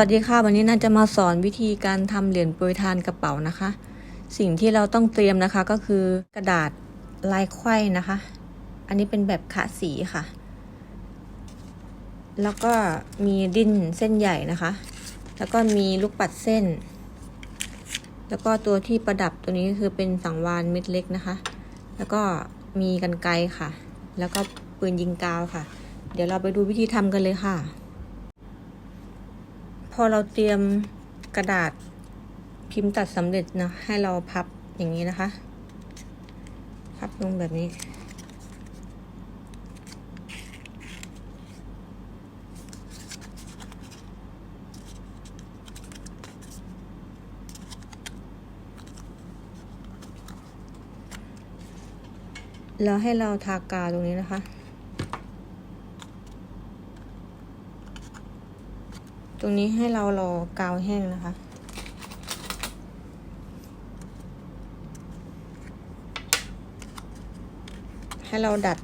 วัสดีค่ะ วันนี้น่าจะมาสอนวิธีการทำเหรียญโปรยทานกระเป๋านะคะ สิ่งที่เราต้องเตรียมนะคะก็คือกระดาษลายไขว้นะคะ อันนี้เป็นแบบขะสีค่ะ แล้วก็มีดินเส้นใหญ่นะคะ แล้วก็มีลูกปัดเส้น แล้วก็ตัวที่ประดับตัวนี้ก็คือเป็นสังวานเม็ดเล็กนะคะ แล้วก็มีกันไกค่ะ แล้วก็ปืนยิงกาวค่ะ เดี๋ยวเราไปดูวิธีทำกันเลยค่ะ พอเราเตรียมกระดาษพิมพ์ตัดสำเร็จนะ ให้เราพับอย่างนี้นะคะ พับลงแบบนี้ แล้วให้เราทากาวตรงนี้นะคะ รงนี้ให้เรารอกาวแห้งนะคะ ให้เราดัด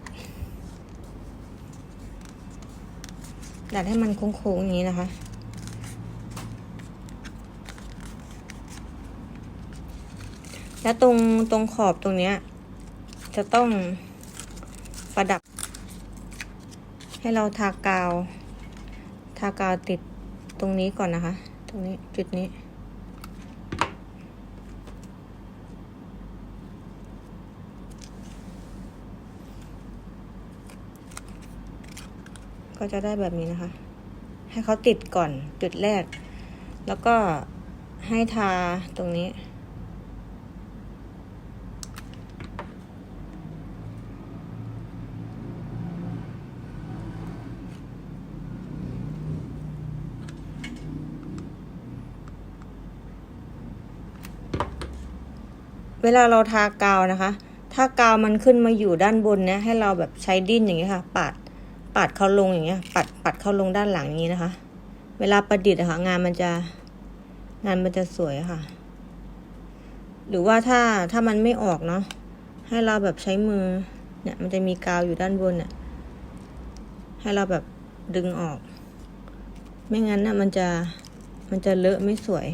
ดัดให้มันโค้งๆอย่างนี้นะคะแล้วตรงตรงขอบตรงเนี้ย จะต้องประดับ ให้เราทากาว ทากาวติด ตรงนี้ก่อนนะคะ ตรงนี้จุดนี้ ก็จะได้แบบนี้นะคะ ให้เขาติดก่อนจุดแรก แล้วก็ให้ทาตรงนี้ เวลาเราทากาวนะคะ ถ้ากาวมันขึ้นมาอยู่ด้านบนเนี่ยให้เราแบบใช้ดิ้นอย่างเงี้ยค่ะ ปาดปาดเขาลงอย่างเงี้ย ปัดปัดเขาลงด้านหลังอย่างนี้นะคะ เวลาประดิษฐ์อะค่ะงานมันจะงานมันจะสวยค่ะ หรือว่าถ้าถ้ามันไม่ออกเนาะให้เราแบบใช้มือเนี่ย มันจะมีกาวอยู่ด้านบนเนี่ยให้เราแบบดึงออก ไม่งั้นน่ะมันจะมันจะเลอะไม่สวย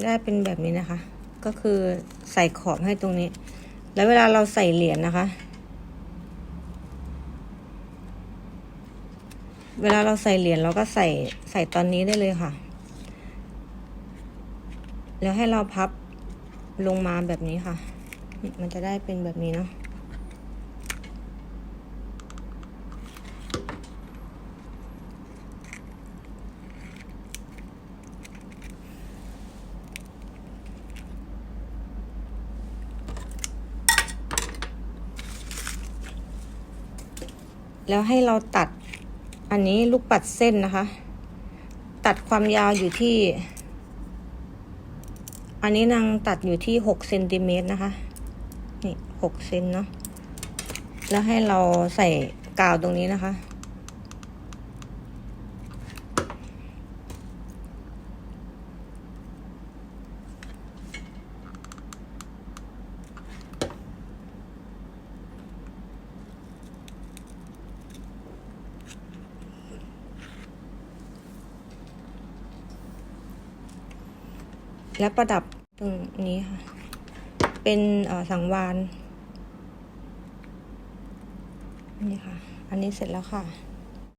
จะได้เป็นแบบนี้นะคะ ก็คือใส่ขอบให้ตรงนี้ แล้วเวลาเราใส่เหรียญนะคะ เวลาเราใส่เหรียญเราก็ใส่ใส่ตอนนี้ได้เลยค่ะ แล้วให้เราพับลงมาแบบนี้ค่ะ มันจะได้เป็นแบบนี้เนาะ แล้วให้เราตัดอันนี้ลูกปัดเส้นนะคะ ตัดความยาวอยู่ที่ อันนี้นางตัดอยู่ที่หกเซนติเมตรนะคะ นี่หกเซนเนาะแล้วให้เราใส่กาวตรงนี้นะคะ และประดับตรงนี้ค่ะ เป็นสังวานนี่ค่ะ อันนี้เสร็จแล้วค่ะ